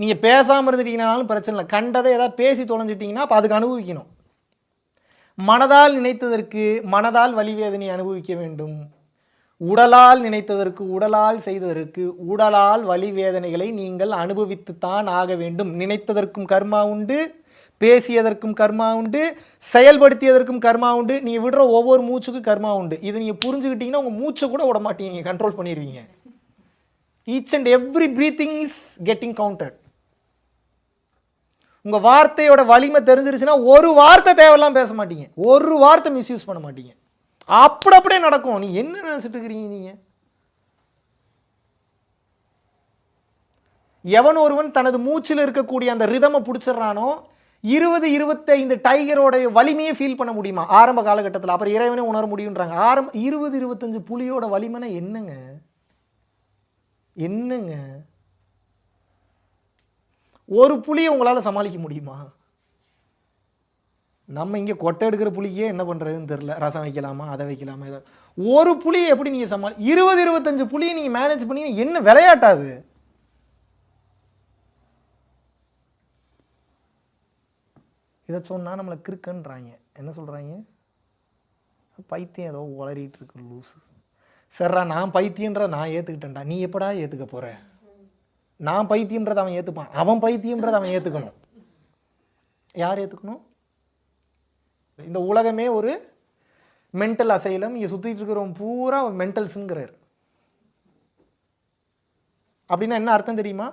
நீங்கள் பேசாமல் இருந்துட்டீங்கனாலும் பிரச்சனை இல்லை. கண்டதை ஏதாவது பேசி தொலைஞ்சிட்டிங்கன்னா அப்போ அதுக்கு அனுபவிக்கணும். மனதால் நினைத்ததற்கு மனதால் வலிவேதனை அனுபவிக்க வேண்டும். உடலால் நினைத்ததற்கு உடலால் செய்ததற்கு உடலால் வலி வேதனைகளை நீங்கள் அனுபவித்துத்தான் ஆக வேண்டும். நினைத்ததற்கும் கர்மா உண்டு பேசியதற்கும் கர்மா உண்டு செயல்படுத்தியதற்கும் கர்மா உண்டு. நீங்கள் விடுற ஒவ்வொரு மூச்சுக்கும் கர்மா உண்டு. இது நீங்கள் புரிஞ்சுக்கிட்டீங்கன்னா உங்கள் மூச்சை கூட விட மாட்டீங்க. கண்ட்ரோல் பண்ணிடுவீங்க each and every breathing is getting counted உங்கள் வார்த்தையோட வலிமை தெரிஞ்சிருச்சுன்னா ஒரு வார்த்தை தேவையெல்லாம் பேச மாட்டீங்க. ஒரு வார்த்தை மிஸ்யூஸ் பண்ண மாட்டீங்க. அப்படி அப்படியே நடக்கும். நீ என்ன நினைச்சிட்டு இருக்கிறீங்க நீங்கள் எவன் ஒருவன் தனது மூச்சில் இருக்கக்கூடிய அந்த ரிதமை பிடிச்சிடுறானோ இருபது இருபத்தைந்து டைகரோடைய வலிமையை ஃபீல் பண்ண முடியுமா? ஆரம்ப காலகட்டத்தில். அப்புறம் இறைவனே உணர முடியுன்றாங்க ஆரம்ப இருபது இருபத்தஞ்சு புலியோட வலிமைனா என்னங்க? என்னங்க? ஒரு புளியை உங்களால் சமாளிக்க முடியுமா? நம்ம இங்கே கொட்டை எடுக்கிற புளிக்கே என்ன பண்ணுறதுன்னு தெரில ரசம் வைக்கலாமா அதை வைக்கலாமா இதை. ஒரு புளியை எப்படி நீங்கள் சமாளி இருபது இருபத்தஞ்சு புளியை நீங்கள் மேனேஜ் பண்ணி என்ன விளையாட்டாது இதை சொன்னால் நம்மளை கிறுக்குன்றாங்க. என்ன சொல்கிறாங்க பைத்தியம் ஏதோ உளறிட்டு இருக்கு லூசு. சரிடா நான் பைத்தியன்ற நான் ஏற்றுக்கிட்டேன்டா நீ எப்படா ஏற்றுக்க போகிற நான் பைத்தியம்ன்றதை அவன் ஏற்றுப்பான் அவன் பைத்தியம்ன்றதை அவன் ஏற்றுக்கணும் யார் ஏற்றுக்கணும் இந்த உலகமே ஒரு மென்டல் அசைலம். இங்கே சுற்றிட்டு இருக்கிறவன் பூரா மென்டல்ஸுங்கிறார் அப்படின்னா என்ன அர்த்தம் தெரியுமா?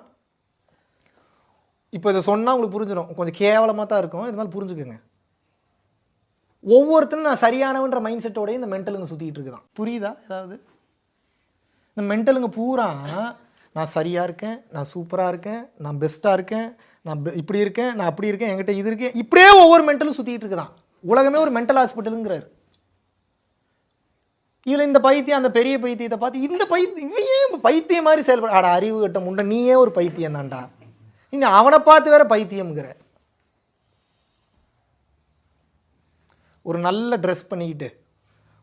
இப்போ இதை சொன்னால் உங்களுக்கு புரிஞ்சிடும் கொஞ்சம் கேவலமாக தான் இருக்கும். இருந்தாலும் புரிஞ்சுக்கோங்க. ஒவ்வொருத்தரும் நான் சரியானவன்ற மைண்ட் செட்டோடய இந்த மென்டலுங்க சுற்றிட்டு இருக்குதான். புரியுதா? ஏதாவது? இந்த மென்டலுங்க பூரா நான் சரியாக இருக்கேன் நான் சூப்பராக இருக்கேன் நான் பெஸ்ட்டாக இருக்கேன் நான் பெ- இப்படி இருக்கேன் நான் அப்படி இருக்கேன் என்கிட்ட இது இருக்கேன் இப்படியே ஒவ்வொரு மென்டலும் சுற்றிட்டு இருக்குதான். உலகமே ஒரு மென்டல் ஹாஸ்பிட்டலுங்கிறார். இதில் இந்த பைத்தியம் அந்த பெரிய பைத்தியத்தை பார்த்து இந்த பைத்தியம் இவன் பைத்தியம் மாதிரி செயல்பட ஆட அறிவு கட்ட முண்டை நீயே ஒரு பைத்தியம் தான்டா. இன்னும் அவனை பார்த்து வேற பைத்தியம்ங்கிற. ஒரு நல்ல ட்ரெஸ் பண்ணிக்கிட்டு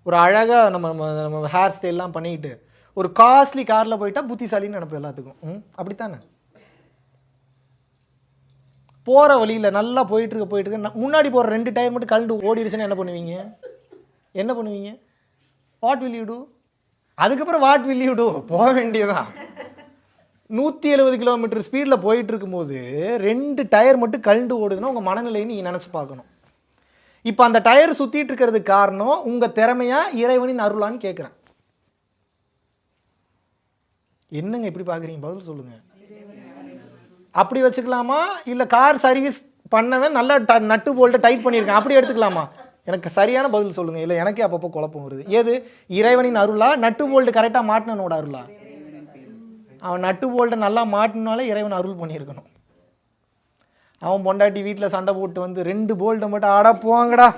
ஒரு அழகாக நம்ம நம்ம நம்ம ஹேர் ஸ்டைல்லாம் பண்ணிக்கிட்டு ஒரு காஸ்ட்லி காரில் போயிட்டா புத்திசாலின்னு நினைப்போம் எல்லாத்துக்கும். ம் அப்படித்தானே? போகிற வழியில் நல்லா போயிட்டுருக்கு போயிட்டு முன்னாடி போகிற ரெண்டு டயர் மட்டும் கலண்டு ஓடிடுச்சுன்னா என்ன பண்ணுவீங்க? என்ன பண்ணுவீங்க? வாட் வில் யூ டூ அதுக்கப்புறம் வாட் வில் யூ டூ போக வேண்டியதுதான். நூற்றி எழுபது கிலோமீட்டர் ஸ்பீடில் போயிட்டு இருக்கும்போது ரெண்டு டயர் மட்டும் கழண்டு ஓடுதுன்னா உங்கள் மனநிலையை நீங்கள் நினச்சி பார்க்கணும். இப்போ அந்த டயர் சுற்றிட்டு இருக்கிறதுக்கு காரணம் உங்கள் திறமையாக இறைவனின் அருளான்னு கேட்குறேன் என்னங்க இப்படி பார்க்குறீங்க? பதில் சொல்லுங்கள் அப்படி வச்சுக்கலாமா? இல்லை கார் சர்வீஸ் பண்ணவன் நல்லா ட- நட்டு போல்ட்டு டைட் பண்ணியிருக்கேன். அப்படி எடுத்துக்கலாமா? எனக்கு சரியான பதில் சொல்லுங்கள் இல்லை எனக்கே அப்பப்போ குழப்பம் வருது. ஏது? இறைவனின் அருளா? நட்டு போல்ட்டு கரெக்டாக மாட்டினோட அருளா? அவன் நட்டு போல்ட்டை நல்லா மாட்டினாலே இறைவன் அருள் பண்ணியிருக்கணும். அவன் பொண்டாட்டி வீட்டில் சண்டை போட்டு வந்து ரெண்டு போல்ட்டை மட்டும் ஆடா போங்கடா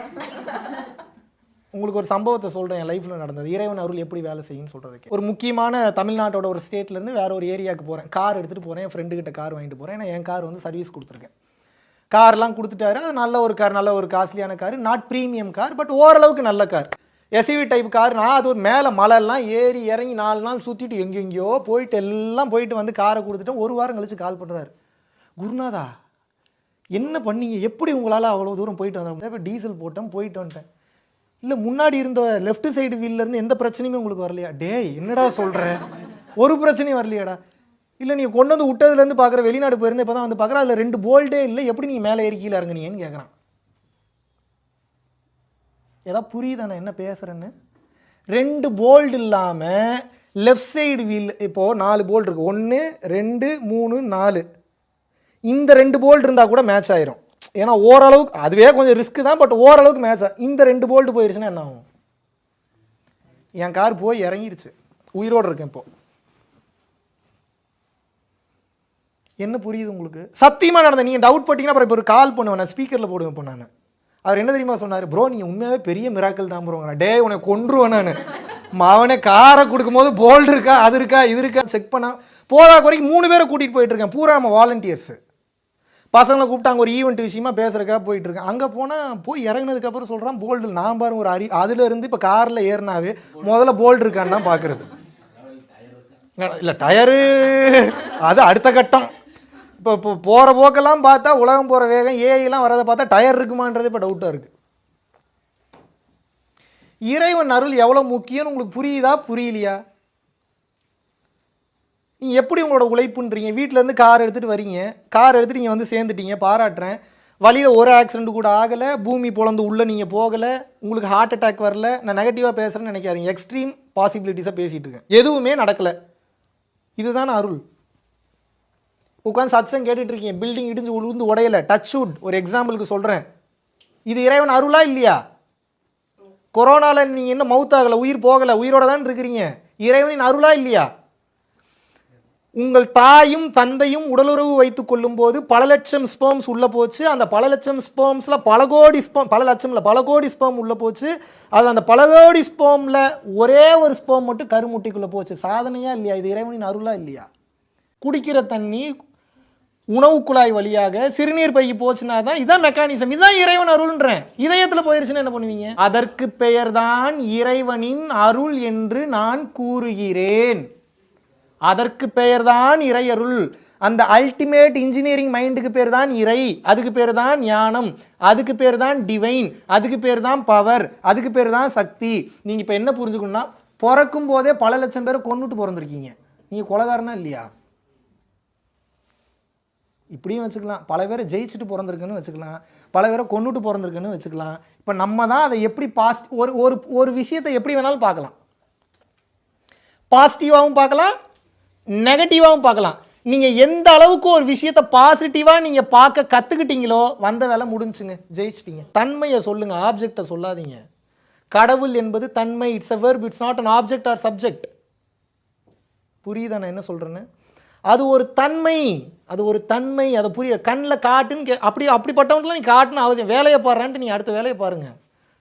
உங்களுக்கு ஒரு சம்பவத்தை சொல்கிறேன் என் லைஃப்பில் நடந்தது. இறைவன் அருள் எப்படி வேலை செய்யும்னு சொல்கிறதுக்கு ஒரு முக்கியமான தமிழ்நாட்டோட ஒரு ஸ்டேட்லேருந்து வேறு ஒரு ஏரியாவுக்கு போகிறேன் கார் எடுத்துகிட்டு போகிறேன் என் கிட்ட கார் வாங்கிட்டு போகிறேன் ஏன்னா என் கார் வந்து சர்வீஸ் கொடுத்துருக்கேன். கார்லாம் கொடுத்துட்டாரு. அது நல்ல ஒரு கார் நல்ல ஒரு காஸ்ட்லியான car not premium car but ஓரளவுக்கு நல்ல கார் எஸ்யூவி டைப் கார் நான் அது ஒரு மேலே மலைலாம் ஏறி இறங்கி நாலு நாள் சுற்றிட்டு எங்கெங்கேயோ போயிட்டு எல்லாம் போயிட்டு வந்து காரை கொடுத்துட்டேன் ஒரு வாரம் கழித்து கால் பண்ணுறாரு குருநாதா என்ன பண்ணீங்க? எப்படி உங்களால் அவ்வளோ தூரம் போயிட்டு வந்தோம் இப்போ டீசல் போட்டேன் போயிட்டு வந்துட்டேன். இல்லை முன்னாடி இருந்த லெஃப்ட் சைடு வீல்லேருந்து எந்த பிரச்சனையுமே உங்களுக்கு வரலையா? டேய் என்னடா சொல்கிற ஒரு பிரச்சனையும் வரலையாடா. இல்லை நீங்கள் கொண்டு வந்து விட்டதுலேருந்து பார்க்குற வெளிநாடு போயிருந்து இப்போ தான் வந்து பார்க்குற அதில் ரெண்டு போல்டே இல்லை எப்படி நீங்கள் மேலே ஏறி இறங்குனீங்கன்னு கேட்குறான் ஏதாவது புரியுதா நான் என்ன பேசுகிறேன்னு ரெண்டு போல்டு இல்லாமல் லெஃப்ட் சைடு வீல் இப்போது நாலு போல்டு இருக்குது ஒன்று ரெண்டு மூணு நாலு. இந்த ரெண்டு போல்ட் இருந்தால் கூட மேட்ச் ஆயிரும். ஏன்னா ஓரளவுக்கு அதுவே கொஞ்சம் ரிஸ்க் தான் பட் ஓரளவுக்கு மேட்ச் இந்த ரெண்டு போல்டு போயிருச்சுன்னா என்ன ஆகும்? என் கார் போய் இறங்கிருச்சு. உயிரோடு இருக்கேன் இப்போ. என்ன புரியுது உங்களுக்கு? சத்தியமாக நடந்த நீங்கள் டவுட் பட்டிங்கன்னா அப்புறம் இப்போ ஒரு கால் பண்ணுவேன் நான் ஸ்பீக்கரில் போடுவேன் இப்போ நான். அவர் என்ன தெரியுமா சொன்னார்? ப்ரோ நீங்கள் உண்மையாகவே பெரிய மிராக்கள் தான் ப்ரோங்க டே உன்னை கொன்றுவேன் நான். அவனே காரை கொடுக்கும்போது போல்டு இருக்கா அது இருக்கா இது இருக்கா செக் பண்ணால் போதா குறைக்கு மூணு பேரை கூட்டிகிட்டு போயிட்டு இருக்கேன். பூரா நம்ம வாலண்டியர்ஸு பசங்களை கூப்பிட்டாங்க ஒரு ஈவெண்ட் விஷயமா பேசுகிறக்கா போயிட்டு இருக்கேன். அங்கே போனால் போய் இறங்குனதுக்கப்புறம் சொல்கிறான் போல்டு நான் பாருங்க ஒரு அறி அதுலேருந்து இப்போ காரில் ஏறினாவே முதல்ல போல்டு இருக்கான்னு தான் பார்க்குறது இல்லை டயரு அது அடுத்த கட்டம். இப்போ இப்போ போகிற போக்கெல்லாம் பார்த்தா உலகம் போகிற வேகம் ஏஐலாம் வரதை பார்த்தா டயர் இருக்குமான்றது இப்போ டவுட்டாக இருக்குது இறைவன் அருள் எவ்வளோ முக்கியம்னு உங்களுக்கு புரியுதா புரியலையா? நீங்கள் எப்படி உங்களோட உழைப்புன்றீங்க? வீட்டிலேருந்து கார் எடுத்துகிட்டு வரீங்க. கார் எடுத்துகிட்டு நீங்கள் வந்து சேர்ந்துட்டீங்க. பாராட்டுறேன். வழியில் ஒரு ஆக்சிடென்ட் கூட ஆகலை. பூமி பொழந்து உள்ளே நீங்கள் போகலை. உங்களுக்கு ஹார்ட் அட்டாக் வரல. நான் நெகட்டிவாக பேசுகிறேன்னு நினைக்காதீங்க. எக்ஸ்ட்ரீம் பாசிபிலிட்டிஸாக பேசிகிட்டு இருக்கேன். எதுவுமே நடக்கலை. இதுதானே அருள். உட்காந்து சத்சங் கேட்டுட்டு இருக்கீங்க. பில்டிங் இடிஞ்சு உளுந்து உடையலை. டச் வுட் ஒரு எக்ஸாம்பிளுக்கு சொல்கிறேன் இது இறைவன் அருளா இல்லையா? கொரோனாவில் நீங்கள் இன்னும் மவுத் ஆகலை. உயிர் போகலை. உயிரோட தான் இருக்கிறீங்க. இறைவனின் அருளா இல்லையா? உங்கள் தாயும் தந்தையும் உடலுறவு வைத்துக் கொள்ளும்போது பல லட்சம் ஸ்பேம்ஸ் உள்ளே போச்சு. அந்த பல லட்சம் ஸ்பேம்ஸில் பல கோடி ஸ்பேம் பல லட்சம்ல பல கோடி ஸ்பேம் உள்ளே போச்சு. அதில் அந்த பல கோடி ஸ்பேமில் ஒரே ஒரு ஸ்பேம் மட்டும் கருமுட்டிக்குள்ளே போச்சு. சாதனையாக இல்லையா? இது இறைவனின் அருளா இல்லையா? குடிக்கிற தண்ணி உணவு குழாய் வழியாக சிறுநீர் பைக்கு போச்சுன்னா தான் இதான் மெக்கானிசம் இதான் இறைவன் அருள்ன்றேன். இதயத்தில் போயிருச்சுன்னா என்ன பண்ணுவீங்க? அதற்கு பெயர்தான் இறைவனின் அருள் என்று நான் கூறுகிறேன். அதற்கு பெயர்தான் இறையருள். அந்த அல்டிமேட் இன்ஜினியரிங் மைண்டுக்கு பேர் தான் இறை அதுக்கு பேர் தான் ஞானம் அதுக்கு பேர் தான் டிவைன் அதுக்கு பேர் தான் பவர் அதுக்கு பேர் தான் சக்தி. நீங்கள் இப்போ என்ன புரிஞ்சுக்கணும்னா பிறக்கும் போதே பல லட்சம் பேரை கொண்டுட்டு பிறந்திருக்கீங்க. நீங்கள் கொலகாரனா இல்லையா? இப்படியும் வச்சுக்கலாம். பல பேரை ஜெயிச்சுட்டு பிறந்திருக்குன்னு வச்சுக்கலாம். பல பேரை கொண்டுட்டு பிறந்திருக்குன்னு வச்சுக்கலாம். இப்போ நம்ம தான் அதை எப்படி பாஸ் ஒரு ஒரு ஒரு விஷயத்தை எப்படி வேணாலும் பார்க்கலாம். பாசிட்டிவாகவும் பார்க்கலாம் நெகட்டிவாகவும் பார்க்கலாம். நீங்கள் எந்த அளவுக்கு ஒரு விஷயத்தை பாசிட்டிவாக நீங்கள் பார்க்க கற்றுக்கிட்டீங்களோ வந்த வேலை முடிஞ்சுங்க. ஜெயிச்சிட்டீங்க. தன்மையை சொல்லுங்கள் ஆப்ஜெக்டை சொல்லாதீங்க. கடவுள் என்பது தன்மை. It's a verb it's not an object or subject புரியுதா நான் என்ன சொல்கிறேன்னு அது ஒரு தன்மை. அது ஒரு தன்மை. அதை புரிய கண்ணில் காட்டுன்னு கே அப்படி அப்படிப்பட்டவங்களுக்குலாம் நீ காட்டுன்னு அவசியம். வேலையை பாடுறான்ட்டு நீங்கள் அடுத்த வேலையை பாருங்கள்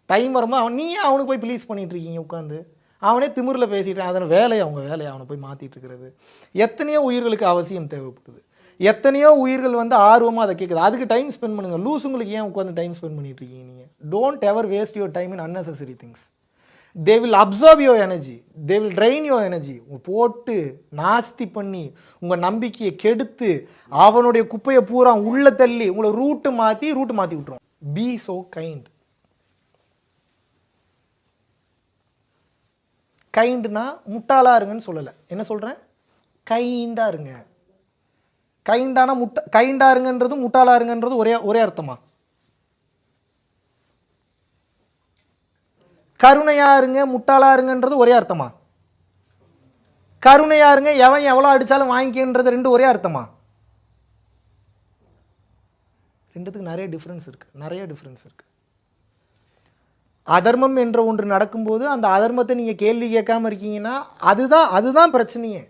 டைம் வரும்போது அவன் நீயே அவனுக்கு போய் ப்ளீஸ் பண்ணிட்டு இருக்கீங்க உட்காந்து அவனே திமிரில் பேசிட்டான். அதன் வேலையை அவங்க வேலையை அவனை போய் மாற்றிட்டு இருக்கிறது. எத்தனையோ உயிர்களுக்கு அவசியம் தேவைப்படுது. எத்தனையோ உயிர்கள் வந்து ஆர்வமாக அதை கேட்குது அதுக்கு டைம் ஸ்பெண்ட் பண்ணுங்கள் லூஸுங்களுக்கு ஏன் உட்காந்து டைம் ஸ்பெண்ட் பண்ணிட்டு இருக்கீங்க நீங்கள் don't ever waste your time in unnecessary things they will observe your energy they will drain your energy போட்டு நாஸ்தி பண்ணி உங்கள் நம்பிக்கையை கெடுத்து அவனுடைய குப்பையை பூரா உள்ளே தள்ளி உங்களை ரூட்டு மாற்றி ரூட்டு மாற்றி விட்டுரும். பி சோ கைண்ட் கைண்டுனா முட்டாளாக இருங்கன்னு சொல்லலை. என்ன சொல்கிறேன் கைண்டாக இருங்க. கைண்டானா முட்டா கைண்டாக இருங்கன்றது முட்டாளாக இருங்கன்றது ஒரே ஒரே அர்த்தமா? கருணையாக இருங்க முட்டாளாக இருங்கன்றது ஒரே அர்த்தமா? கருணையாக இருங்க எவன் எவ்வளோ அடித்தாலும் வாங்கிக்கின்றது ரெண்டு ஒரே அர்த்தமா? ரெண்டுத்துக்கு நிறைய டிஃப்ரென்ஸ் இருக்குது நிறைய டிஃப்ரென்ஸ் இருக்குது அதர்மம் என்ற ஒன்று நடக்கும்போது அந்த அதர்மத்தை நீங்கள் கேள்வி கேட்காம இருக்கீங்கன்னா அதுதான் அதுதான் பிரச்சனையே.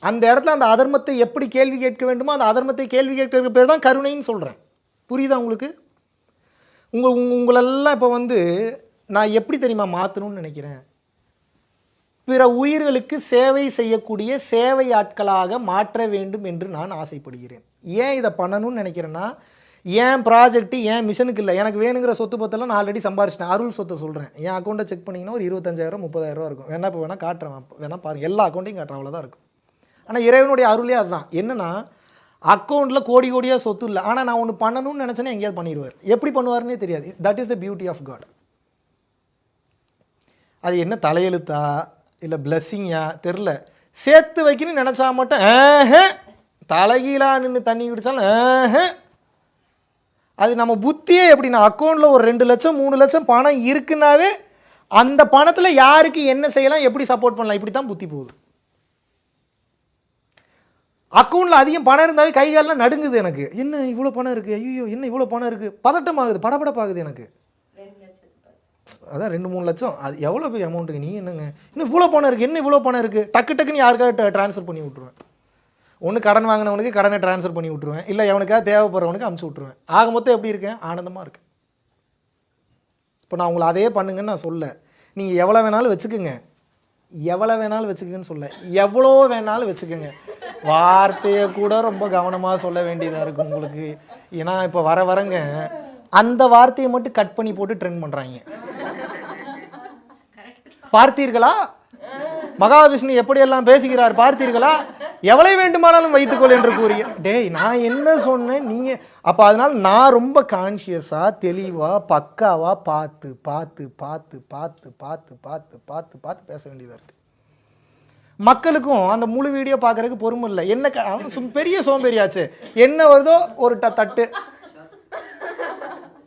அந்த இடத்துல அந்த அதர்மத்தை எப்படி கேள்வி கேட்க வேண்டுமோ அந்த அதர்மத்தை கேள்வி கேட்கறதுக்கு பேர் தான் கருணைன்னு சொல்கிறேன் புரியுதா உங்களுக்கு? உங்கள் உங்க- உங்களெல்லாம் இப்போ வந்து நான் எப்படி தெரியுமா மாற்றணும்னு நினைக்கிறேன்? பிற உயிர்களுக்கு சேவை செய்யக்கூடிய சேவை ஆட்களாக மாற்ற வேண்டும் என்று நான் ஆசைப்படுகிறேன். ஏன் இதை பண்ணணும்னு நினைக்கிறேன்னா ஏன் ப்ராஜெக்ட்டு ஏன் மிஷனுக்கு இல்லை? எனக்கு வேணுங்கிற சொத்து பத்தெல்லாம் நான் ஆல்ரெடி சம்பாரிச்சிட்டேன். அருள் சொத்தை சொல்கிறேன் என் அக்கௌண்ட்டை செக் பண்ணிங்கன்னா ஒரு இருபத்தஞ்சாயிரம் முப்பதாயிரரூவா இருக்கும். வேணா இப்போ வேணால் காட்டுறேன். வேணா பாருங்கள் எல்லா அக்கௌண்ட்டையும் காட்டுறேன். அவ்வளோதான் இருக்கும். ஆனால் இறைவனுடைய அருளே அதுதான். என்னென்னா அக்கௌண்ட்டில் கோடி கோடியாக சொத்து இல்லை. ஆனால் நான் ஒன்று பண்ணணும்னு நினச்சேன்னா எங்கேயாவது பண்ணிடுவார் எப்படி பண்ணுவார்னே தெரியாது. That is the beauty of God அது என்ன தலையெழுத்தா? இல்லை பிளஸ்ஸிங்கா தெரில சேர்த்து வைக்கணும்னு நினச்சா மட்டும் தலைகீழா நின்று தண்ணி குடித்தாலும் அது நம்ம புத்தியே எப்படின்னா அக்கௌண்ட்டில் ஒரு ரெண்டு லட்சம் மூணு லட்சம் பணம் இருக்குன்னாவே அந்த பணத்தில் யாருக்கு என்ன செய்யலாம் எப்படி சப்போர்ட் பண்ணலாம் இப்படி தான் புத்தி போகுது. அக்கௌண்ட்டில் அதிகம் பணம் இருந்தாவே கை கால்லாம் நடுங்குது எனக்கு. என்ன இவ்வளோ பணம் இருக்குது ஐயோ என்ன இவ்வளோ பணம் இருக்குது பதட்டமாகுது படபடப்பாகுது எனக்கு. அதான் ரெண்டு மூணு லட்சம். அது எவ்வளோ பெரிய அமௌண்ட்டுங்க நீ என்னங்க? இன்னும் இவ்வளோ பணம் இருக்குது என்ன இவ்வளோ பணம் இருக்குது டக்கு டக்குன்னு யாருக்காக ட்ரான்ஸ்ஃபர் பண்ணி விட்ருவேன் ஒன்று கடன் வாங்கினவனுக்கு கடனை ட்ரான்ஸ்ஃபர் பண்ணி விட்ருவேன் இல்லை எவனுக்காக தேவைப்படுறவனுக்கு அமுச்சு விட்ருவேன் ஆக மொத்தம் எப்படி இருக்கேன் ஆனந்தமாக இருக்கேன் இப்போ நான் உங்களை அதே பண்ணுங்கன்னு நான் சொல்ல. நீங்கள் எவ்வளோ வேணாலும் வச்சுக்கோங்க. எவ்வளோ வேணாலும் வச்சுக்கோங்கன்னு சொல்ல. எவ்வளோ வேணாலும் வச்சுக்கோங்க. வார்த்தையை கூட ரொம்ப கவனமாக சொல்ல வேண்டியதாக இருக்குது உங்களுக்கு. ஏன்னா இப்போ வர வரங்க அந்த வார்த்தையை மட்டும் கட் பண்ணி போட்டு ட்ரெண்ட் பண்ணுறாங்க பார்த்தீர்களா? மகாவிஷ்ணு எப்படியெல்லாம் பேசுகிறார் பார்த்தீர்களா? எவ்வளவு வேண்டுமானாலும் வைத்துக்கொள் என்று கூறிய டேய் நான் என்ன சொன்னேன்? நீங்கள் அப்போ அதனால் நான் ரொம்ப கான்ஷியஸாக தெளிவாக பக்காவாக பார்த்து பார்த்து பார்த்து பார்த்து பார்த்து பார்த்து பார்த்து பார்த்து பேச வேண்டியதாக இருக்குது மக்களுக்கும் அந்த முழு வீடியோ பார்க்கறதுக்கு பொறுமை இல்லை. என்ன க- அவன் சும்- பெரிய சோம்பேறியாச்சு. என்ன வருதோ ஒரு தட்டு.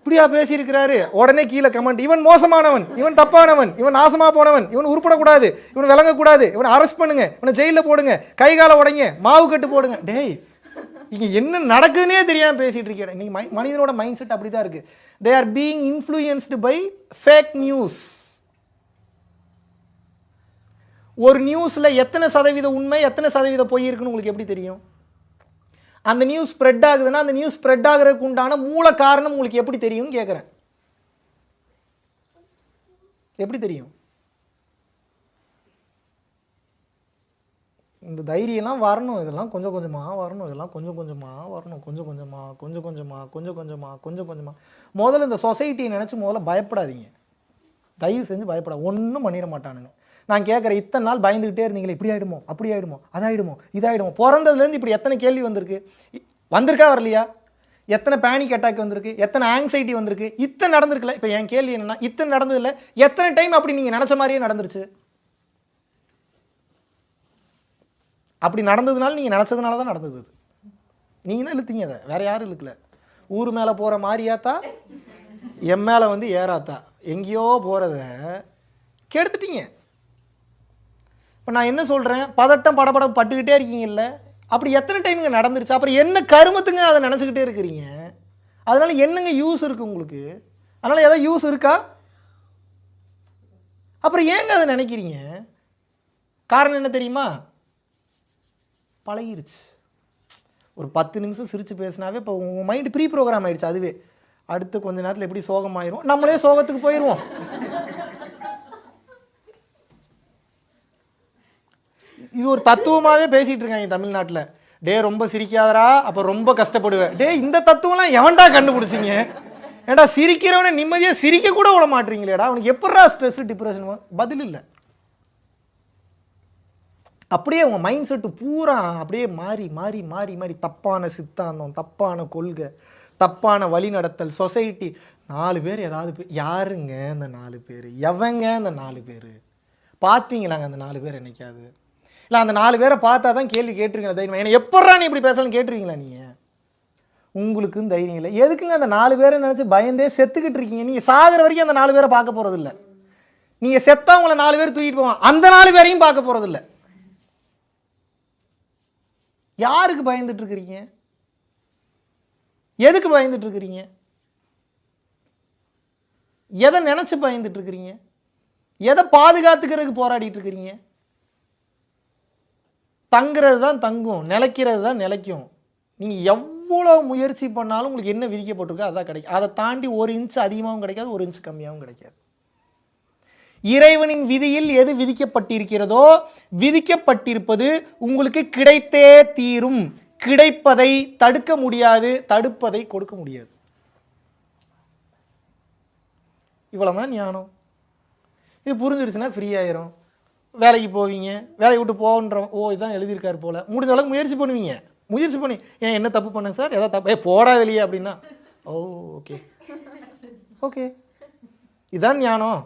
இப்படியா பேசியிருக்கிறாரு? உடனே கீழே கமெண்ட் இவன் மோசமானவன் இவன் தப்பானவன் இவன் நாசமாக போனவன் இவன் உருப்படக்கூடாது இவன் விளங்கக்கூடாது இவனை அரெஸ்ட் பண்ணுங்க இவனை ஜெயிலில் போடுங்க கை காலை உடைங்க மாவு கட்டு போடுங்க. டேய் இங்கே என்ன நடக்குதுன்னே தெரியாமல் பேசிகிட்டு இருக்கேன் இன்னைக்கு மை- மனிதனோட மைண்ட் செட் அப்படி தான் இருக்குது they are being influenced by fake news ஒரு நியூஸில் எத்தனை சதவீத உண்மை எத்தனை சதவீத பொய் இருக்குன்னு உங்களுக்கு எப்படி தெரியும்? அந்த நியூஸ் ஸ்ப்ரெட் ஆகுதுன்னா அந்த நியூஸ் ஸ்ப்ரெட் ஆகுறதுக்கு உண்டான மூல காரணம் உங்களுக்கு எப்படி தெரியும்னு கேட்குறேன் எப்படி தெரியும்? இந்த தைரியம்லாம் வரணும் இதெல்லாம் கொஞ்சம் கொஞ்சமாக வரணும் இதெல்லாம் கொஞ்சம் கொஞ்சமாக வரணும் கொஞ்சம் கொஞ்சமாக கொஞ்சம் கொஞ்சமாக கொஞ்சம் கொஞ்சமாக கொஞ்சம் கொஞ்சமாக முதல்ல இந்த சொசைட்டியை நினச்சி முதல்ல பயப்படாதீங்க. தயவு செஞ்சு பயப்படாது ஒன்றும் பண்ணிட மாட்டானுங்க. நான் கேட்குறேன் இத்தனை நாள் பயந்துக்கிட்டே இருந்தீங்களே இப்படி ஆகிடுமோ அப்படி ஆகிடுமோ அதாயிடுமோ இதாகிடுமோ பிறந்ததுலேருந்து இப்படி எத்தனை கேள்வி வந்திருக்கு? வந்திருக்கா வரலையா? எத்தனை பேனிக் அட்டாக் வந்திருக்கு? எத்தனை ஆங்ஸைட்டி வந்திருக்கு? இத்தனை நடந்திருக்குல்ல? இப்போ என் கேள்வி என்னென்னா இத்தனை நடந்ததில்ல எத்தனை டைம் அப்படி நீங்கள் நினச்ச மாதிரியே நடந்துருச்சு? அப்படி நடந்ததுனால நீங்கள் நினச்சதுனால தான் நடந்தது நீங்கள் தான் இழுத்தீங்க அதை. வேற யாரும் இழுக்கல. ஊர் மேலே போகிற மாதிரியாத்தா? என் மேலே வந்து ஏறாத்தா. எங்கேயோ போகிறத கெடுத்துட்டீங்க. இப்போ நான் என்ன சொல்கிறேன் பதட்டம் படப்படம் பட்டுக்கிட்டே இருக்கீங்கல்ல? அப்படி எத்தனை டைமுங்க நடந்துருச்சு? அப்புறம் என்ன கருமத்துங்க அதை நினச்சிக்கிட்டே இருக்கிறீங்க? அதனால் என்னங்க யூஸ் இருக்குது உங்களுக்கு? அதனால் ஏதாவது யூஸ் இருக்கா? அப்புறம் ஏங்க அதை நினைக்கிறீங்க? காரணம் என்ன தெரியுமா? பழகிருச்சு. ஒரு பத்து நிமிஷம் சிரித்து பேசினாவே இப்போ உங்கள் மைண்டு ப்ரீ ப்ரோக்ராம் ஆகிடுச்சு அதுவே. அடுத்து கொஞ்ச நேரத்தில் எப்படி சோகமாயிரும்? நம்மளே சோகத்துக்கு போயிடுவோம் இது ஒரு தத்துவமாகவே பேசிகிட்டு இருக்காங்க தமிழ்நாட்டில். டே ரொம்ப சிரிக்காதடா அப்போ ரொம்ப கஷ்டப்படுவேன். டே இந்த தத்துவம்லாம் எவன்டா கண்டுபிடிச்சிங்க? ஏடா சிரிக்கிறவனை நிம்மதியாக சிரிக்க கூட விட மாட்டீங்களேடா. அவனுக்கு எப்படா ஸ்ட்ரெஸ் டிப்ரெஷன் பதில் இல்லை. அப்படியே அவங்க மைண்ட் செட்டு பூரா அப்படியே மாறி மாறி மாறி மாறி தப்பான சித்தாந்தம் தப்பான கொள்கை தப்பான வழிநடத்தல் சொசைட்டி நாலு பேர் ஏதாவது யாருங்க அந்த நாலு பேர்? எவங்க அந்த நாலு பேர்? பார்த்தீங்களாங்க அந்த நாலு பேர் என்னைக்காவது? இல்லை அந்த நாலு பேரை பார்த்தா தான் கேள்வி கேட்டிருக்கீங்களா தைரியம். என்னை எப்பட்றா நீ இப்படி பேசலன்னு கேட்டிருக்கீங்களா நீங்கள் உங்களுக்கும் தைரியம் இல்லை. எதுக்குங்க அந்த நாலு பேரை நினச்சி பயந்தே செத்துக்கிட்டு இருக்கீங்க? நீங்கள் சாகிற வரைக்கும் அந்த நாலு பேரை பார்க்க போகிறதில்ல நீங்கள் செத்தா உங்களை நாலு பேர் தூக்கிட்டு போவான் அந்த நாலு பேரையும் பார்க்க போகிறதில்ல யாருக்கு பயந்துட்டு இருக்கிறீங்க? எதுக்கு பயந்துட்டு இருக்கிறீங்க? எதை நினச்சி பயந்துட்டு இருக்கிறீங்க? எதை பாதுகாத்துக்கிறதுக்கு போராடிட்டு இருக்கிறீங்க? தங்குறது தான் தங்கும் நிலைக்கிறது தான் நிலைக்கும். நீங்கள் எவ்வளோ முயற்சி பண்ணாலும் உங்களுக்கு என்ன விதிக்கப்பட்டிருக்கோ அதான் கிடைக்கும். அதை தாண்டி ஒரு இன்ச்சு அதிகமாகவும் கிடைக்காது ஒரு இன்ச் கம்மியாகவும் கிடைக்காது. இறைவனின் விதியில் எது விதிக்கப்பட்டிருக்கிறதோ விதிக்கப்பட்டிருப்பது உங்களுக்கு கிடைத்தே தீரும். கிடைப்பதை தடுக்க முடியாது தடுப்பதை கொடுக்க முடியாது. இவ்வளோதான் ஞானம். இது புரிஞ்சிருச்சுன்னா ஃப்ரீ ஆயிரும். வேலைக்கு போவீங்க வேலையை விட்டு போகன்ற ஓ இதான் எழுதியிருக்காரு போல. முடிஞ்ச அளவுக்கு முயற்சி பண்ணுவீங்க. முயற்சி பண்ணி ஏன் என்ன தப்பு பண்ணேன் சார்? ஏதாவது தப்பு ஏ போடா வெளியே அப்படின்னா. ஓ ஓகே ஓகே இதான் ஞானம்.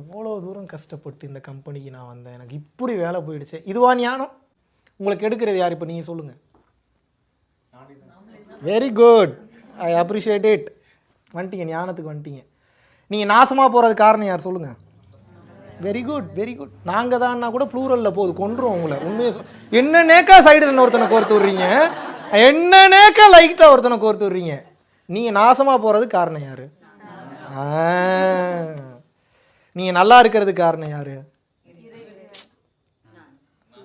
எவ்வளோ தூரம் கஷ்டப்பட்டு இந்த கம்பெனிக்கு நான் வந்தேன். எனக்கு இப்படி வேலை போயிடுச்சு. இதுவா ஞானம்? உங்களுக்கு எடுக்கிறது யார்? இப்போ நீங்கள் சொல்லுங்கள் very good I appreciate it வந்துட்டீங்க ஞானத்துக்கு வந்துட்டீங்க. நீங்கள் நாசமாக போகிறது காரணம் யார்? சொல்லுங்கள் வெரி குட் வெரி குட் நாங்கள் தான்னா கூட ப்ளூரலில் போகுது கொன்றுவோம் உங்களை. உண்மையை சொல் என்ன நேக்கா சைடில் ஒருத்தனை கோர்த்து விட்றீங்க? என்ன நேக்கா லைட்டாக ஒருத்தனை கோர்த்து விட்றீங்க? நீங்கள் நாசமாக போகிறது காரணம் யார்? நீங்கள் நல்லா இருக்கிறது காரணம் யார்?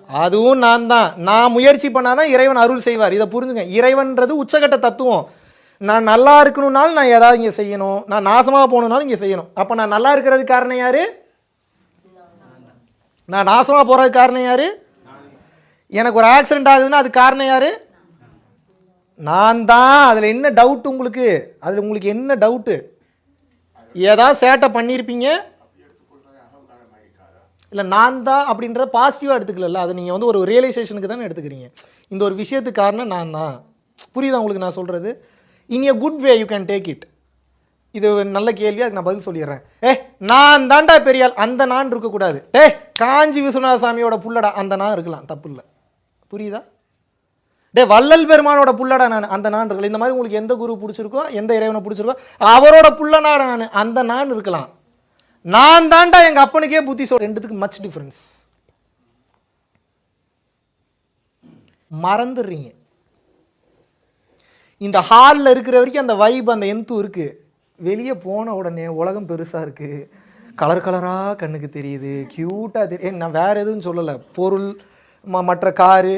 அதுவும் நான் தான். நான் முயற்சி பண்ணாதான் இறைவன் அருள் செய்வார். இதை புரிஞ்சுங்க. இறைவன்றது உச்சகட்ட தத்துவம். நான் நல்லா இருக்கணும்னாலும் நான் ஏதாவது இங்கே செய்யணும். நான் நாசமாக போகணுன்னாலும் இங்கே செய்யணும். அப்போ நான் நல்லா இருக்கிறது காரணம் யார்? நான் நாசமாக போகிறதுக்கு காரணம் யார்? எனக்கு ஒரு ஆக்சிடென்ட் ஆகுதுன்னா அது காரணம் யார்? நான் தான். அதில் என்ன டவுட் உங்களுக்கு? அதில் உங்களுக்கு என்ன டவுட்டு ஏதாவது சேட்டை பண்ணியிருப்பீங்க இல்லை நான் தான் அப்படின்றத பாசிட்டிவாக எடுத்துக்கல அதை நீங்கள் வந்து ஒரு ரியலைசேஷனுக்கு தானே எடுத்துக்கிறீங்க. இந்த ஒரு விஷயத்துக்கு காரணம் நான் தான். புரியுதா உங்களுக்கு நான் சொல்கிறது in a good way you can take it இது ஒரு நல்ல கேள்வி அதுக்கு நான் பதில் சொல்லிடுறேன். ஏ நான் தாண்டா பெரியாள். அந்த நான் இருக்கக்கூடாது. ஏ காஞ்சி விஸ்வநாத சாமியோட புள்ளடா அந்த நான் இருக்கலாம். தப்பு இல்லை. புரியுதா? டே வள்ளல் பெருமானோட புள்ளடா நான். அந்த நான் இருக்கலாம் இந்த மாதிரி உங்களுக்கு எந்த குரு பிடிச்சிருக்கோ எந்த இறைவனை பிடிச்சிருக்கோ அவரோட புள்ளனாடா நான். அந்த நான் இருக்கலாம். நான் தாண்டா எங்கள் அப்பனுக்கே புத்தி சொல் ரெண்டுத்துக்கு மச் டிஃப்ரென்ஸ் மறந்துடுறீங்க. இந்த ஹாலில் இருக்கிற வரைக்கும் அந்த வைப் அந்த எந்தும் இருக்குது வெளியே போன உடனே உலகம் பெருசாக இருக்குது கலர் கலராக கண்ணுக்கு தெரியுது. க்யூட்டாக தெரியும் நான் வேறு எதுவும் சொல்லலை. பொருள் ம மற்ற காரு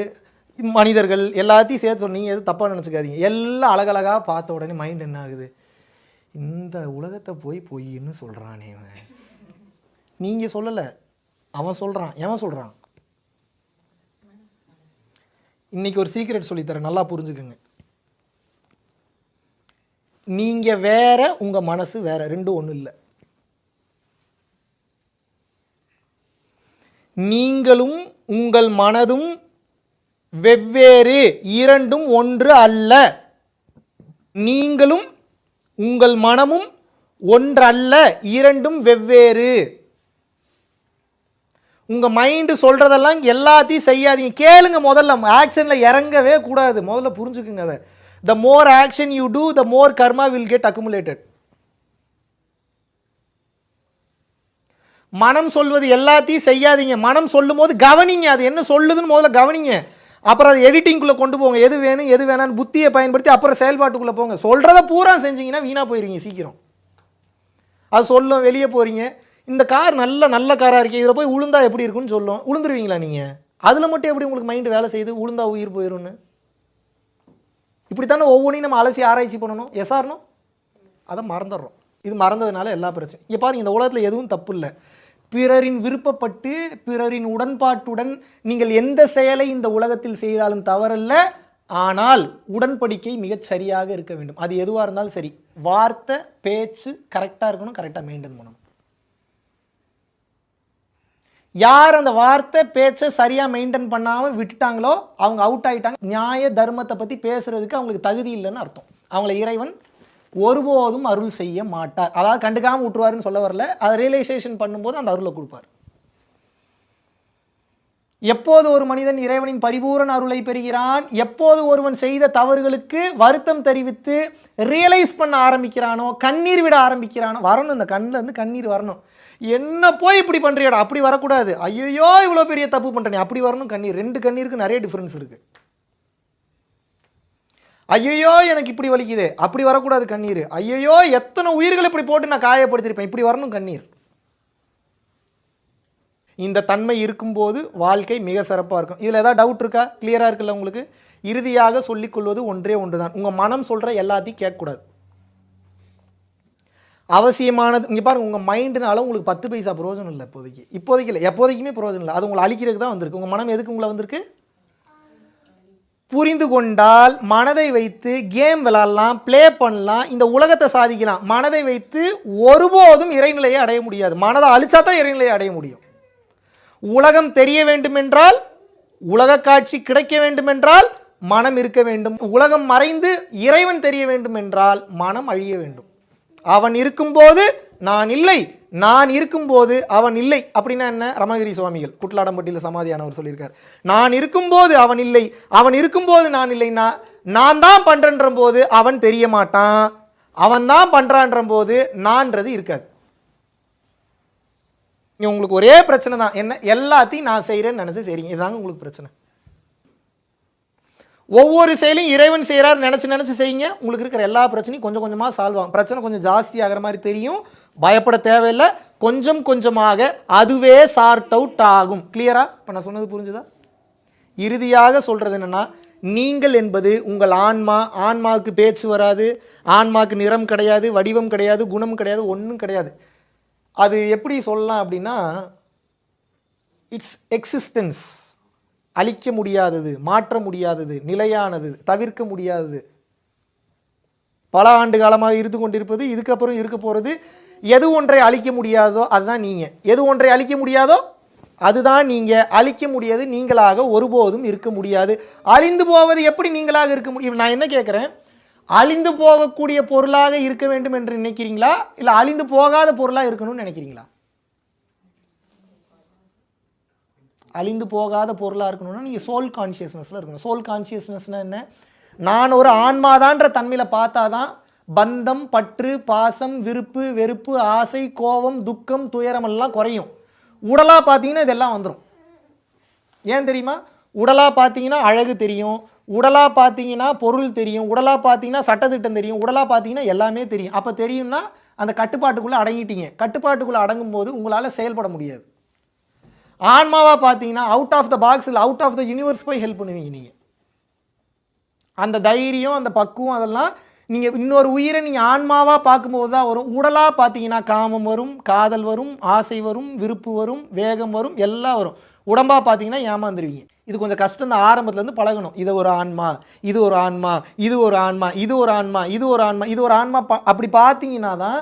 மனிதர்கள் எல்லாத்தையும் சேர்த்து சொன்னீங்க நீங்கள் எதுவும் தப்பாக நினச்சிக்காதீங்க. எல்லாம் அழகழகாக பார்த்த உடனே மைண்ட் என்ன ஆகுது? இந்த உலகத்தை போய் பொய்ன்னு சொல்கிறானே அவன் நீங்கள் சொல்லலை. அவன் சொல்கிறான் எவன் சொல்கிறான் இன்னைக்கு ஒரு சீக்ரெட் சொல்லித்தரேன் நல்லா புரிஞ்சுக்குங்க. நீங்கள் வேற உங்கள் மனசு வேற. ரெண்டும் ஒன்றும் இல்லை. நீங்களும் உங்கள் மனதும் வெவ்வேறு. இரண்டும் ஒன்று அல்ல. நீங்களும் உங்கள் மனமும் ஒன்றல்ல. இரண்டும் வெவ்வேறு. உங்கள் மைண்டு சொல்கிறதெல்லாம் எல்லாத்தையும் செய்யாதீங்க. கேளுங்க முதல்ல. ஆக்ஷனில் இறங்கவே கூடாது. முதல்ல புரிஞ்சுக்குங்க அதை. The more action you do the more karma will get accumulated மனம் சொல்வது எல்லாத்தையும் செய்யாதீங்க. மனம் சொல்லும்போது கவனிங்க. அது என்ன சொல்லுதுன்னு முதல்ல கவனிங்க. அப்புறம் அது எடிட்டிங்குள்ளே கொண்டு போங்க. எது வேணும் எது வேணான்னு புத்தியை பயன்படுத்தி அப்புறம் செயல்பாட்டுக்குள்ளே போங்க. சொல்கிறத பூரா செஞ்சீங்கன்னா வீணாக போயிருங்க சீக்கிரம். அது சொல்லும் வெளியே போகிறீங்க இந்த கார் நல்ல நல்ல காராக இருக்கே. இதில் போய் உளுந்தா எப்படி இருக்குன்னு சொல்லும். உளுந்துருவீங்களா நீங்கள் அதில் மட்டும் எப்படி உங்களுக்கு மைண்டு வேலை செய்யுது? உளுந்தா உயிர் போயிடும்னு இப்படி இப்படித்தானே ஒவ்வொன்றையும் நம்ம அலசி ஆராய்ச்சி பண்ணணும்? எஸ்ஆர்னும் அதை மறந்துடுறோம். இது மறந்ததுனால எல்லா பிரச்சனையும். இங்கே பாருங்கள் இந்த உலகத்தில் எதுவும் தப்பு இல்லை. பிறரின் விருப்பப்பட்டு பிறரின் உடன்பாட்டுடன் நீங்கள் எந்த செயலை இந்த உலகத்தில் செய்தாலும் தவறல்ல. ஆனால் உடன்படிக்கை மிகச் சரியாக இருக்க வேண்டும். அது எதுவாக இருந்தாலும் சரி. வார்த்தை பேச்சு கரெக்டாக இருக்கணும் கரெக்டாக மெயின்டைன் பண்ணணும். யார் அந்த வார்த்தை பேச்சை சரியாக மெயின்டைன் பண்ணாமல் விட்டுட்டாங்களோ அவங்க அவுட் ஆயிட்டாங்க. நியாய தர்மத்தை பற்றி பேசுகிறதுக்கு அவங்களுக்கு தகுதி இல்லைன்னு அர்த்தம். அவங்கள இறைவன் ஒருபோதும் அருள் செய்ய மாட்டார். அதாவது கண்டுக்காமல் விட்டுருவாருன்னு சொல்ல வரல. அதை ரியலைசேஷன் பண்ணும்போது அந்த அருளை கொடுப்பார். எப்போது ஒரு மனிதன் இறைவனின் பரிபூரண அருளை பெறுகிறான்? எப்போது ஒருவன் செய்த தவறுகளுக்கு வருத்தம் தெரிவித்து ரியலைஸ் பண்ண ஆரம்பிக்கிறானோ கண்ணீர் விட ஆரம்பிக்கிறானோ வரணும் இந்த கண்ணில் இருந்து கண்ணீர் வரணும். என்ன போய் இப்படி பண்ணுறியாடா அப்படி வரக்கூடாது. ஐயோ இவ்வளோ பெரிய தப்பு பண்ணுறேன் அப்படி வரணும் கண்ணீர். ரெண்டு கண்ணீருக்கு நிறைய டிஃப்ரென்ஸ் இருக்குது ஐயையோ எனக்கு இப்படி வலிக்குது. அப்படி வரக்கூடாது கண்ணீர். ஐயையோ எத்தனை உயிர்கள் இப்படி போட்டு நான் காயப்படுத்திருப்பேன் இப்படி வரணும் கண்ணீர். இந்த தன்மை இருக்கும்போது வாழ்க்கை மிக சிறப்பாக இருக்கும். இதில் ஏதாவது டவுட் இருக்கா? கிளியராக இருக்குல்ல உங்களுக்கு? இறுதியாக சொல்லிக்கொள்வது ஒன்றே ஒன்று தான் உங்கள் மனம் சொல்கிற எல்லாத்தையும் கேட்கக்கூடாது. அவசியமானது இங்கே பாருங்க உங்கள் மைண்டுனால உங்களுக்கு பத்து பைசா பிரயோஜனம் இல்லை இப்போதைக்கு. இப்போதைக்கு இல்லை எப்போதைக்குமே பிரயோஜனம் இல்லை. அது உங்களை அழிக்கிறதுக்கு தான் வந்திருக்கு. உங்கள் மனம் எதுக்கு உங்களை வந்திருக்கு? புரிந்து கொண்டால் மனதை வைத்து கேம் விளாட்லாம் ப்ளே பண்ணலாம் இந்த உலகத்தை சாதிக்கலாம். மனதை வைத்து ஒருபோதும் இறைநிலையை அடைய முடியாது. மனதை அழிச்சா தான் இறைநிலையை அடைய முடியும். உலகம் தெரிய வேண்டுமென்றால் உலக காட்சி கிடைக்க வேண்டுமென்றால் மனம் இருக்க வேண்டும். உலகம் மறைந்து இறைவன் தெரிய வேண்டும் என்றால் மனம் அழிய வேண்டும். அவன் இருக்கும்போது நான் இல்லை நான் இருக்கும்போது அவன் இல்லை அப்படின்னா என்ன? ரமணகிரி சுவாமிகள் குட்லாடம்பட்டியில் சமாதியானவர் சொல்லியிருக்கார். நான் இருக்கும்போது அவன் இல்லை அவன் இருக்கும்போது நான் இல்லைன்னா நான் தான் பண்றன்ற போது அவன் தெரிய மாட்டான். அவன் தான் பண்றான்ற போது நான்றது இருக்காது. இங்கே உங்களுக்கு ஒரே பிரச்சனை தான். என்ன? எல்லாத்தையும் நான் செய்கிறேன்னு நினச்சி செய்றீங்க. இதுதாங்க உங்களுக்கு பிரச்சனை. ஒவ்வொரு செயலையும் இறைவன் செய்கிறார் நினச்சி நினச்சி செய்யுங்க. உங்களுக்கு இருக்கிற எல்லா பிரச்சனையும் கொஞ்சம் கொஞ்சமாக சால்வ் ஆகும். பிரச்சனை கொஞ்சம் ஜாஸ்தி ஆகிற மாதிரி தெரியும். பயப்பட தேவையில்லை. கொஞ்சம் கொஞ்சமாக அதுவே சார்ட் அவுட் ஆகும். கிளியரா இப்போ நான் சொன்னது புரிஞ்சுதா? இறுதியாக சொல்கிறது என்னென்னா நீங்கள் என்பது உங்கள் ஆன்மா. ஆன்மாவுக்கு பேச்சு வராது. ஆன்மாவுக்கு நிறம் கிடையாது வடிவம் கிடையாது குணம் கிடையாது ஒன்றும் கிடையாது. அது எப்படி சொல்லலாம் அப்படின்னா இட்ஸ் எக்ஸிஸ்டன்ஸ் அழிக்க முடியாதது மாற்ற முடியாதது நிலையானது தவிர்க்க முடியாதது. பல ஆண்டு காலமாக இருந்து கொண்டிருப்பது இதுக்கப்புறம் இருக்க போகிறது எது ஒன்றை அழிக்க முடியாதோ அதுதான் நீங்கள் எது ஒன்றை அழிக்க முடியாதோ அதுதான் நீங்கள் அழிக்க முடியாது நீங்களாக ஒருபோதும் இருக்க முடியாது. அழிந்து போவது எப்படி நீங்களாக இருக்க முடியும்? நான் என்ன கேட்குறேன் அழிந்து போகக்கூடிய பொருளாக இருக்க வேண்டும் என்று நினைக்கிறீங்களா? இல்லை அழிந்து போகாத பொருளாக இருக்கணும்னு நினைக்கிறீங்களா? அழிந்து போகாத பொருளாக இருக்கணும்னா நீங்கள் சோல் கான்ஷியஸ்னஸில் இருக்கணும். சோல் கான்ஷியஸ்னஸ்னால் என்ன? நான் ஒரு ஆன்மாதான்ற தன்மையில் பார்த்தா தான் பந்தம் பற்று பாசம் விருப்பு வெறுப்பு ஆசை கோபம் துக்கம் துயரம் எல்லாம் குறையும். உடலாக பார்த்தீங்கன்னா இதெல்லாம் வந்துடும் ஏன் தெரியுமா? உடலாக பார்த்தீங்கன்னா அழகு தெரியும் உடலாக பார்த்தீங்கன்னா பொருள் தெரியும் உடலாக பார்த்தீங்கன்னா சட்டத்திட்டம் தெரியும் உடலாக பார்த்தீங்கன்னா எல்லாமே தெரியும். அப்போ தெரியும்னா அந்த கட்டுப்பாட்டுக்குள்ளே அடங்கிட்டீங்க. கட்டுப்பாட்டுக்குள்ளே அடங்கும் போது உங்களால் செயல்பட முடியாது. ஆன்மாவாக பார்த்தீங்கன்னா அவுட் ஆஃப் த பாக்ஸ் இல்லை அவுட் ஆஃப் த யூனிவர்ஸ் போய் ஹெல்ப் பண்ணுவீங்க நீங்கள் அந்த தைரியம் அந்த பக்குவம் அதெல்லாம் நீங்கள் இன்னொரு உயிரை நீங்கள் ஆன்மாவாக பார்க்கும்போது தான் வரும். உடலாக பார்த்தீங்கன்னா காமம் வரும் காதல் வரும் ஆசை வரும் விருப்பு வரும் வேகம் வரும் எல்லாம் வரும். உடம்பாக பார்த்தீங்கன்னா ஏமாந்துருவீங்க. இது கொஞ்சம் கஷ்டம் தான் ஆரம்பத்துலேருந்து பழகணும். இது ஒரு ஆன்மா இது ஒரு ஆன்மா இது ஒரு ஆன்மா இது ஒரு ஆன்மா இது ஒரு ஆன்மா இது ஒரு ஆன்மா பா அப்படி பார்த்தீங்கன்னா தான்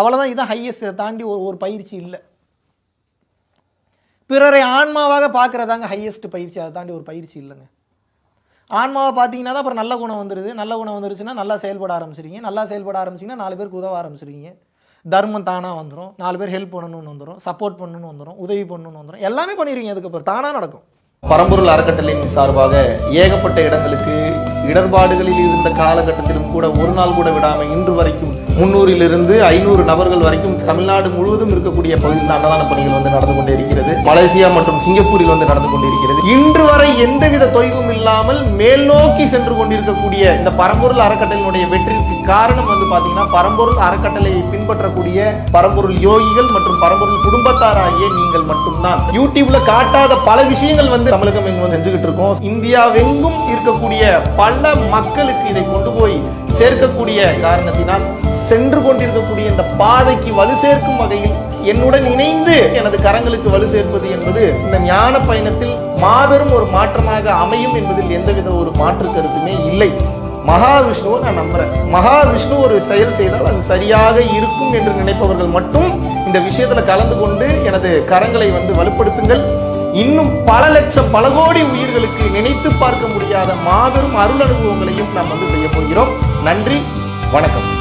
அவ்வளோதான் இதான் ஹையஸ்ட் தாண்டி ஒரு ஒரு பயிற்சி இல்லை. பிறரை ஆன்மாவாக பார்க்குறதாங்க ஹையஸ்ட் பயிற்சி. அதை தாண்டி ஒரு பயிற்சி இல்லைங்க. ஆன்மாவை பார்த்தீங்கன்னா தான் அப்புறம் நல்ல குணம் வந்துடுது நல்ல குணம் வந்துருச்சுன்னா நல்லா செயல்பட ஆரம்பிச்சிருங்க நல்லா செயல்பட ஆரம்பிச்சிங்கன்னா நாலு பேருக்கு உதவ ஆரம்பிச்சிருவீங்க. தர்மம் தானாக வந்துடும் நாலு பேர் ஹெல்ப் பண்ணணும்னு வந்துடும் சப்போர்ட் பண்ணணும்னு வந்துடும் உதவி பண்ணணும்னு வந்துடும் எல்லாமே பண்ணிடுவீங்க அதுக்கப்புறம் தானாக நடக்கும். பரம்பொருள் அறக்கட்டளையின் சார்பாக ஏகப்பட்ட இடங்களுக்கு இடர்பாடுகளில் இருந்த காலகட்டத்திலும் கூட ஒரு நாள் கூட விடாமல் இன்று வரைக்கும் முன்னூறிலிருந்து ஐநூறு நபர்கள் வரைக்கும் தமிழ்நாடு முழுவதும் இருக்கக்கூடிய பகுதியில் அன்னதான பணிகள் வந்து நடந்து கொண்டே இருக்கிறது. மலேசியா மற்றும் சிங்கப்பூரில் வந்து நடந்து கொண்டிருக்கிறது இன்று வரை எந்தவித தொய்வும் இல்லாமல் மேல் நோக்கி சென்று கொண்டிருக்கக்கூடிய இந்த பரம்பொருள் அறக்கட்டளையினுடைய வெற்றிக்கு காரணம் வந்து பாத்தீங்கன்னா பரம்பொருள் அறக்கட்டளையை பின்பற்றக்கூடிய பரம்பொருள் யோகிகள் மற்றும் பரம்பொருள் குடும்பத்தாராகிய நீங்கள் மட்டும்தான். யூடியூப்ல காட்டாத பல விஷயங்கள் வந்து தமிழகம் எங்கும் செஞ்சுக்கிட்டு இருக்கோம். இந்தியாவெங்கும் இருக்கக்கூடிய பல மக்களுக்கு இதை கொண்டு போய் சேர்க்கக்கூடிய காரணத்தினால் சென்று கொண்டிருக்கக்கூடிய இந்த பாதைக்கு வலு சேர்க்கும் வகையில் என்னுடன் இணைந்து எனது கரங்களுக்கு வலு சேர்ப்பது என்பது இந்த ஞான பயணத்தில் மாபெரும் ஒரு மாற்றமாக அமையும் என்பதில் எந்தவித ஒரு மாற்று கருத்துமே இல்லை. மகாவிஷ்ணுவை நான் நம்புறேன். மகாவிஷ்ணு ஒரு செயல் செய்தால் அது சரியாக இருக்கும் என்று நினைப்பவர்கள் மட்டும் இந்த விஷயத்தில் கலந்து கொண்டு எனது கரங்களை வந்து வலுப்படுத்துங்கள். இன்னும் பல லட்சம் பல கோடி உயிர்களுக்கு நினைத்து பார்க்க முடியாத மாபெரும் அருள் அனுபவங்களையும் நாம் வந்து செய்ய போகிறோம். நன்றி வணக்கம்.